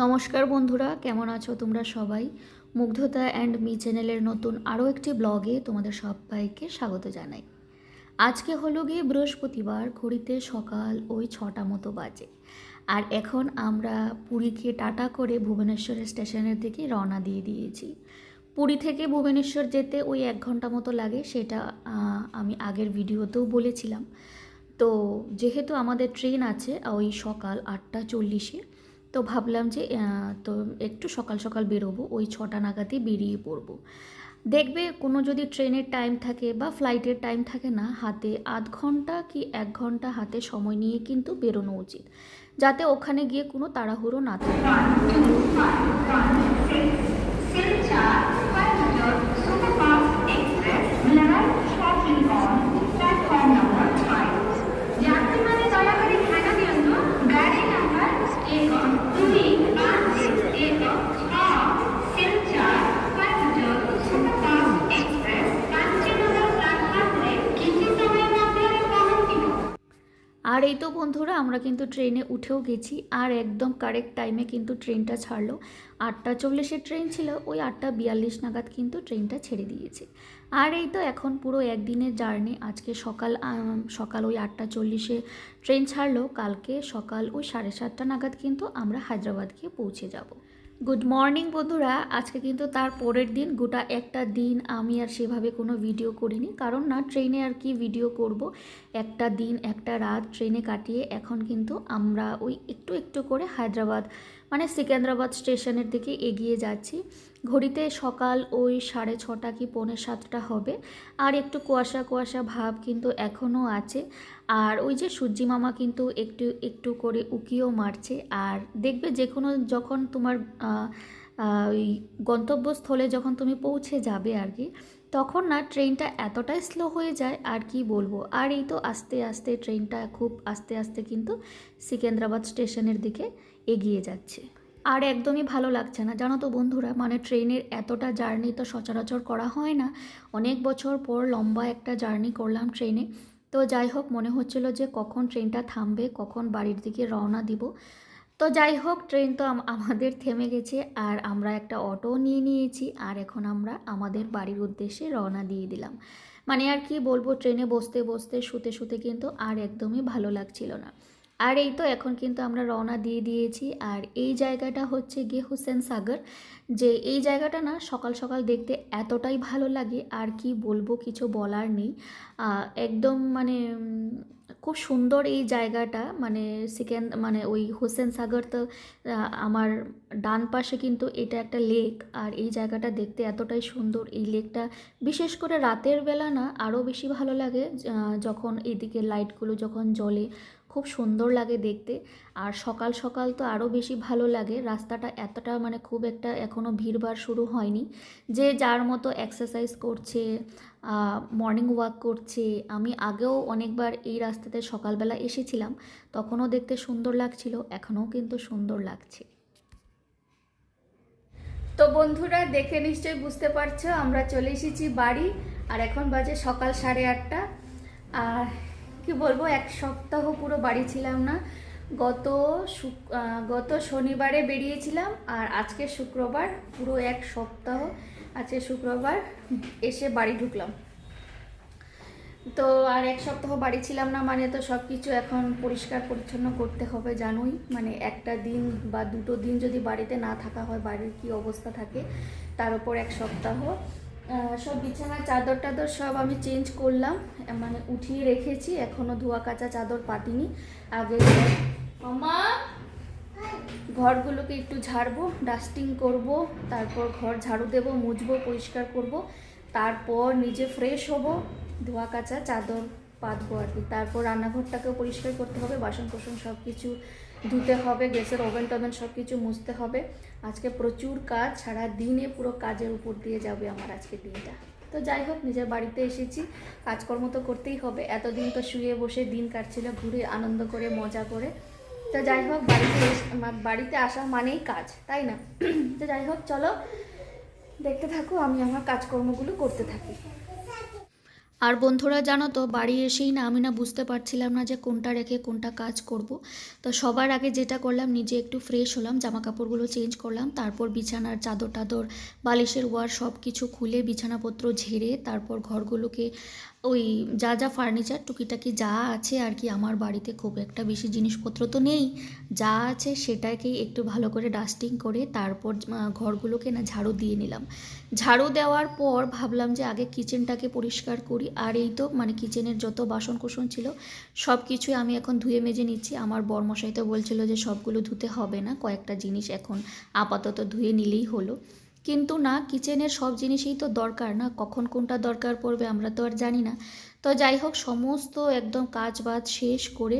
নমস্কার বন্ধুরা, কেমন আছো তোমরা সবাই? মুগ্ধতা অ্যান্ড মি চ্যানেলের নতুন আরও একটি ব্লগে তোমাদের সবাইকে স্বাগত জানাই। আজকে হলো গিয়ে বৃহস্পতিবার, ঘড়িতে সকাল ওই ছটা মতো বাজে। আর এখন আমরা পুরীকে টাটা করে ভুবনেশ্বরের স্টেশনের দিকে রওনা দিয়ে দিয়েছি। পুরী থেকে ভুবনেশ্বর যেতে ওই এক ঘণ্টা মতো লাগে, সেটা আমি আগের ভিডিওতেও বলেছিলাম। তো যেহেতু আমাদের ট্রেন আছে ওই সকাল আটটা চল্লিশে তো ভাবলাম যে তো একটু সকাল সকাল বেরোবো, ওই ছটা নাগাদই বেরিয়ে পড়ব। দেখবে কোনো যদি ট্রেনের টাইম থাকে বা ফ্লাইটের টাইম থাকে না, হাতে আধ ঘণ্টা কি এক ঘণ্টা হাতে সময় নিয়ে কিন্তু বেরোনো উচিত। যাতে ওখানে গিয়ে কোনো তাড়াহুড়ো না থাকে। এই তো বন্ধুরা, আমরা কিন্তু ট্রেনে উঠেও গেছি আর একদম কারেক্ট টাইমে কিন্তু ট্রেনটা ছাড়লো। আটটা চল্লিশের ট্রেন ছিল, ওই আটটা বিয়াল্লিশ নাগাদ কিন্তু ট্রেনটা ছেড়ে দিয়েছে। আর এই তো এখন পুরো একদিনের জার্নি আজকে সকাল সকাল ওই আটটা চল্লিশে ট্রেন ছাড়লো, কালকে সকাল ওই সাড়ে সাতটা নাগাদ কিন্তু আমরা হায়দ্রাবাদ গিয়ে পৌঁছে যাব। গুড মর্নিং বন্ধুরা। আজকে কিন্তু তার পরের দিন, গোটা একটা দিন আমি আর সেভাবে কোনো ভিডিও করিনি, কারণ না ট্রেনে আর কি ভিডিও করব। একটা দিন, একটা রাত ট্রেনে কাটিয়ে এখন কিন্তু আমরা ওই একটু একটু করে হায়দ্রাবাদ মানে সিকান্দ্রাবাদ স্টেশনের দিকে এগিয়ে যাচ্ছি। ঘড়িতে সকাল ওই সাড়ে ছটা কি পৌনে সাতটা হবে। আর একটু কুয়াশা কুয়াশা ভাব কিন্তু এখনও আছে। আর ওই যে সূর্যি মামা কিন্তু একটু একটু করে উকিও মারছে। আর দেখবে যে কোনো যখন তোমার ওই গন্তব্যস্থলে যখন তুমি পৌঁছে যাবে আর কি, তখন না ট্রেনটা এতটাই স্লো হয়ে যায়, আর কি বলব। আর এই তো আস্তে আস্তে ট্রেনটা খুব আস্তে আস্তে কিন্তু সিকেন্দ্রাবাদ স্টেশনের দিকে এগিয়ে যাচ্ছে। আর একদমই ভালো লাগছে না। জানো তো বন্ধুরা মানে ট্রেনের এতটা জার্নি তো সচরাচর করা হয় না। অনেক বছর পর লম্বা একটা জার্নি করলাম ট্রেনে। তো যাই হোক, মনে হচ্ছিল যে কখন ট্রেনটা থামবে, কখন বাড়ির দিকে রওনা দিব। তো যাই হোক, ট্রেন তো আমাদের থেমে গেছে আর আমরা একটা অটো নিয়ে নিয়েছি আর এখন আমরা আমাদের বাড়ির উদ্দেশ্যে রওনা দিয়ে দিলাম। মানে আর কি বলব, ট্রেনে বসতে বসতে, শুতে শুতে কিন্তু আর একদমই ভালো লাগছিল না। আর এই তো এখন কিন্তু আমরা রওনা দিয়ে দিয়েছি। আর এই জায়গাটা হচ্ছে গিয়ে হুসেন সাগর। যে এই জায়গাটা না সকাল সকাল দেখতে এতটাই ভালো লাগে, আর কি বলব কিছু বলার নেই। একদম মানে খুব সুন্দর এই জায়গাটা। মানে সেকেন্ড মানে ওই হোসেন সাগর তো আমার ডান পাশে কিন্তু এটা একটা লেক। আর এই জায়গাটা দেখতে এতটাই সুন্দর। এই লেকটা বিশেষ করে রাতের বেলা না আরও বেশি ভালো লাগে যখন এদিকে লাইটগুলো যখন জ্বলে। খুব সুন্দর লাগে দেখতে। আর সকাল সকাল তো আরও বেশি ভালো লাগে। রাস্তাটা এতটা মানে খুব একটা এখনও ভিড়ভাড় শুরু হয়নি। যে যার মতো এক্সারসাইজ করছে মর্নিং ওয়াক করছে। আমি আগেও অনেকবার এই রাস্তাতে সকালবেলা এসেছিলাম। তখনও দেখতে সুন্দর লাগছিল, এখনও কিন্তু সুন্দর লাগছে। তো বন্ধুরা, দেখে নিশ্চয়ই বুঝতে পারছ, আমরা চলে এসেছি বাড়ি। আর এখন বাজে সকাল সাড়ে আটটা। আর কি বলব, এক সপ্তাহ পুরো বাড়ি ছিলাম না। গত গত শনিবারে বেরিয়েছিলাম আর আজকে শুক্রবার, পুরো এক সপ্তাহ আজকে শুক্রবার এসে বাড়ি ঢুকলাম। তো আর এক সপ্তাহ বাড়ি ছিলাম না মানে তো সব কিছু এখন পরিষ্কার পরিচ্ছন্ন করতে হবে জানোই। মানে একটা দিন বা দুটো দিন যদি বাড়িতে না থাকা হয়, বাড়ির কি অবস্থা থাকে, তার উপর এক সপ্তাহ। সব বিছানার চাদর টাদর সব আমি চেঞ্জ করলাম মানে উঠিয়ে রেখেছি এখনও ধোয়া কাঁচা চাদর পাতিনি। আগে মামা, ঘরগুলোকে একটু ঝাড়বো ডাস্টিং করব, তারপর ঘর ঝাড়ু দেব, মুছবো, পরিষ্কার করব, তারপর নিজে ফ্রেশ হব, ধোয়া কাঁচা চাদর পাতবো আর কি। তারপর রান্নাঘরটাকেও পরিষ্কার করতে হবে বাসন কোসন সব কিছু ধুতে হবে, গ্যাসের ওভেন টোভেন সব কিছু মুছতে হবে। আজকে প্রচুর কাজ সারা দিনে পুরো কাজের উপর দিয়ে যাবে আমার আজকে দিনটা। তো যাই হোক, নিজের বাড়িতে এসেছি, কাজকর্ম তো করতেই হবে। এতদিন তো শুয়ে বসে দিন কাটছিল, ঘুরে আনন্দ করে, মজা করে। তো যাই হোক, বাড়িতে বাড়িতে আসা মানেই কাজ, তাই না? তো যাই হোক, চলো, দেখতে থাকো, আমি আমার কাজকর্মগুলো করতে থাকি। আর বন্ধুরা জানো তো, বাড়ি এসেই না আমি না বুঝতে পারছিলাম না যে কোনটা রেখে কোনটা কাজ করব। তো সবার আগে যেটা করলাম, নিজে একটু ফ্রেশ হলাম জামা কাপড়গুলো চেঞ্জ করলাম, তারপর বিছানার চাদর টাদর বালিশের ওয়ার সব কিছু খুলে বিছানাপত্র ঝেড়ে তারপর ঘরগুলোকে ওই যা যা ফার্নিচার টুকিটাকি যা আছে আর কি আমার বাড়িতে খুব একটা বেশি জিনিসপত্র তো নেই। যা আছে সেটাকেই একটু ভালো করে ডাস্টিং করে তারপর ঘরগুলোকে না ঝাড়ু দিয়ে নিলাম। ঝাড়ু দেওয়ার পর ভাবলাম যে আগে কিচেনটাকে পরিষ্কার করি। আর এই তো মানে কিচেনের যত বাসন কোসন ছিল সব কিছুই আমি এখন ধুয়ে মেজে নিচ্ছি। আমার বরমশাই তো বলছিল যে সবগুলো ধুতে হবে না, কয়েকটা জিনিস এখন আপাতত ধুয়ে নিলেই হলো। কিন্তু না কিচেনের সব জিনিসই তো দরকার না। কখন কোনটা দরকার পড়বে আমরা তো আর জানি না। তো যাই হোক, সমস্ত একদম কাজ বাজ শেষ করে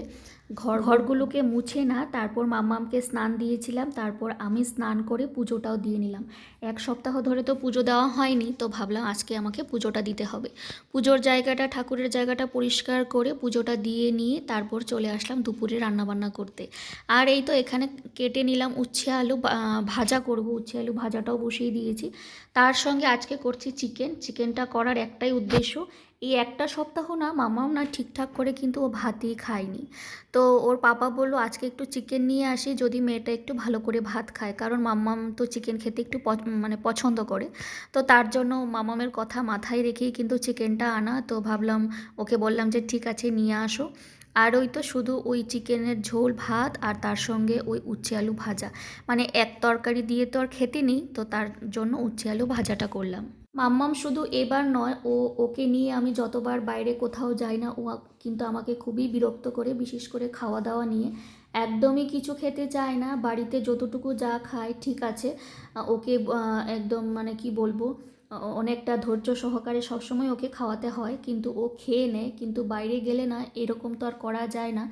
ঘর ঘরগুলোকে মুছে না, তারপর মাম্মামকে স্নান দিয়েছিলাম, তারপর আমি স্নান করে পুজোটাও দিয়ে নিলাম। এক সপ্তাহ ধরে তো পুজো দেওয়া হয়নি, তো ভাবলাম আজকে আমাকে পুজোটা দিতে হবে। পুজোর জায়গাটা, ঠাকুরের জায়গাটা পরিষ্কার করে পুজোটা দিয়ে নিয়ে তারপর চলে আসলাম দুপুরে রান্নাবান্না করতে। আর এই তো এখানে কেটে নিলাম উচ্ছে আলু ভাজা করব। উচ্ছে আলু ভাজাটাও বসিয়ে দিয়েছি। তার সঙ্গে আজকে করছি চিকেন। চিকেনটা করার একটাই উদ্দেশ্য এই একটা সপ্তাহ না মামাও না ঠিকঠাক করে কিন্তু ও ভাতই খায়নি। তো ওর পাপা বলল, আজকে একটু চিকেন নিয়ে আসি, যদি মেয়েটা একটু ভালো করে ভাত খায়। কারণ মাম্মাম তো চিকেন খেতে একটু মানে পছন্দ করে। তো তার জন্য মামামের কথা মাথায় রেখেই কিন্তু চিকেনটা আনা। তো ভাবলাম, ওকে বললাম যে, ঠিক আছে, নিয়ে আসো। আর ওই তো শুধু ওই চিকেনের ঝোল, ভাত আর তার সঙ্গে ওই উচ্ছে আলু ভাজা। মানে এক তরকারি দিয়ে তো আর খেতে নেই, তো তার জন্য উচ্ছে আলু ভাজাটা করলাম। মাম্মাম শুধু এবার নয়, ও ওকে নিয়ে আমি যতবার বাইরে কোথাও যাই না, ও কিন্তু আমাকে খুবই বিরক্ত করে, বিশেষ করে খাওয়া দাওয়া নিয়ে। একদমই কিছু খেতে চায় না, বাড়িতে যতটুকু যা খায়, ঠিক আছে। ওকে একদম মানে কি বলব, অনেকটা ধৈর্য সহকারে সবসময় ওকে খাওয়াতে হয়, কিন্তু ও খেয়ে নেয়, কিন্তু বাইরে গেলে না, এরকম তো আর করা যায় না।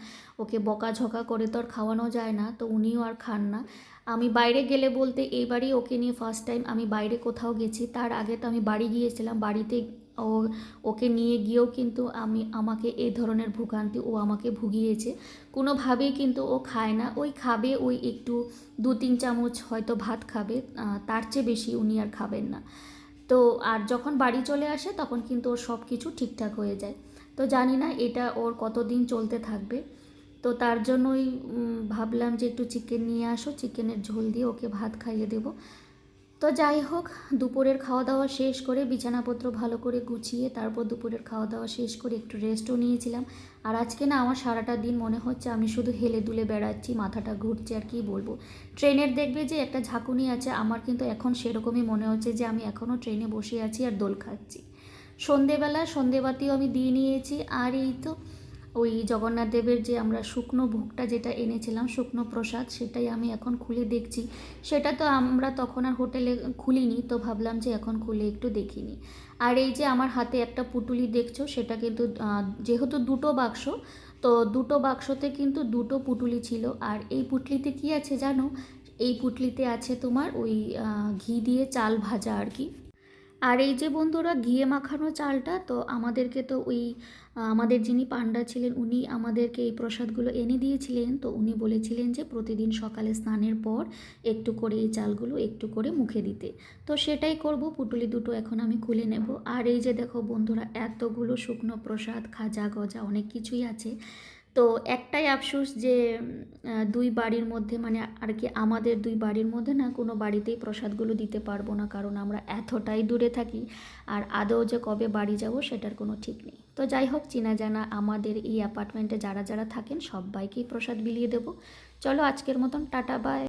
ওকে বকাঝকা করে তো আর খাওয়ানো যায় না, তো উনিও আর খান না। আমি বাইরে গেলে বলতে এইবারই ওকে নিয়ে ফার্স্ট টাইম আমি বাইরে কোথাও গেছি। তার আগে তো আমি বাড়ি গিয়েছিলাম, বাড়িতে ও, ওকে নিয়ে গিয়েও কিন্তু আমি, আমাকে এই ধরনের ভোগান্তি ও আমাকে ভুগিয়েছে। কোনোভাবেই কিন্তু ও খায় না। ওই খাবে, ওই একটু দু তিন চামচ হয়তো ভাত খাবে তার চেয়ে বেশি উনি আর খাবেন না। তো আর যখন বাড়ি চলে আসে তখন কিন্তু ওর সব কিছু ঠিকঠাক হয়ে যায়। তো জানি না এটা ওর কতদিন চলতে থাকবে। তো তার জন্যই ভাবলাম যে একটু চিকেন নিয়ে আসো চিকেনের ঝোল দিয়ে ওকে ভাত খাইয়ে দেবো। তো যাই হোক, দুপুরের খাওয়া দাওয়া শেষ করে বিছানাপত্র ভালো করে গুছিয়ে তারপর দুপুরের খাওয়া দাওয়া শেষ করে একটু রেস্টও নিয়েছিলাম। আর আজকে না, আমার সারাটা দিন মনে হচ্ছে আমি শুধু হেলে দুলে বেড়াচ্ছি, মাথাটা ঘুরছে আর কি বলব। ট্রেনের দেখবে যে একটা ঝাঁকুনি আছে, আমার কিন্তু এখন সেরকমই মনে হচ্ছে যে আমি এখনও ট্রেনে বসে আছি আর দোল খাচ্ছি। সন্ধেবেলা সন্ধেবাতিও আমি দিয়ে নিয়েছি, আর এই তো ওই জগন্নাথ দেবের যে আমরা শুকনো ভোগটা যেটা এনেছিলাম, শুকনো প্রসাদ, সেটাই আমি এখন খুলে দেখছি। সেটা তো আমরা তখন আর হোটেলে খুলিনি, তো ভাবলাম যে এখন খুলে একটু দেখিনি। আর এই যে আমার হাতে একটা পুটুলি দেখছ, সেটা কিন্তু যেহেতু দুটো বাক্স, তো দুটো বাক্সতে কিন্তু দুটো পুটুলি ছিল। আর এই পুটলিতে কি আছে জানো? এই পুটলিতে আছে তোমার ওই ঘি দিয়ে চাল ভাজা আর কি। আর এই যে বন্ধুরা ঘিয়ে মাখানো চালটা, তো আমাদেরকে তো ওই, আমাদের যিনি পান্ডা ছিলেন উনি আমাদেরকে এই প্রসাদগুলো এনে দিয়েছিলেন। তো উনি বলেছিলেন যে প্রতিদিন সকালে স্নানের পর একটু করে এই চালগুলো একটু করে মুখে দিতে। তো সেটাই করব, পুটুলি দুটো এখন আমি খুলে নেব। আর এই যে দেখো বন্ধুরা, এতগুলো শুকনো প্রসাদ, খাজা গজা অনেক কিছুই আছে। তো একটাই আফসোস যে দুই বাড়ির মধ্যে মানে আর কি আমাদের দুই বাড়ির মধ্যে না কোনো বাড়িতেই প্রসাদগুলো দিতে পারব না, কারণ আমরা এতটাই দূরে থাকি আর আদৌ যে কবে বাড়ি যাব সেটার কোনো ঠিক নেই। তো যাই হোক, চিনা জানা আমাদের এই অ্যাপার্টমেন্টে যারা যারা থাকেন সবাইকেই প্রসাদ বিলিয়ে দেব। চলো আজকের মতন, টাটা, বাই।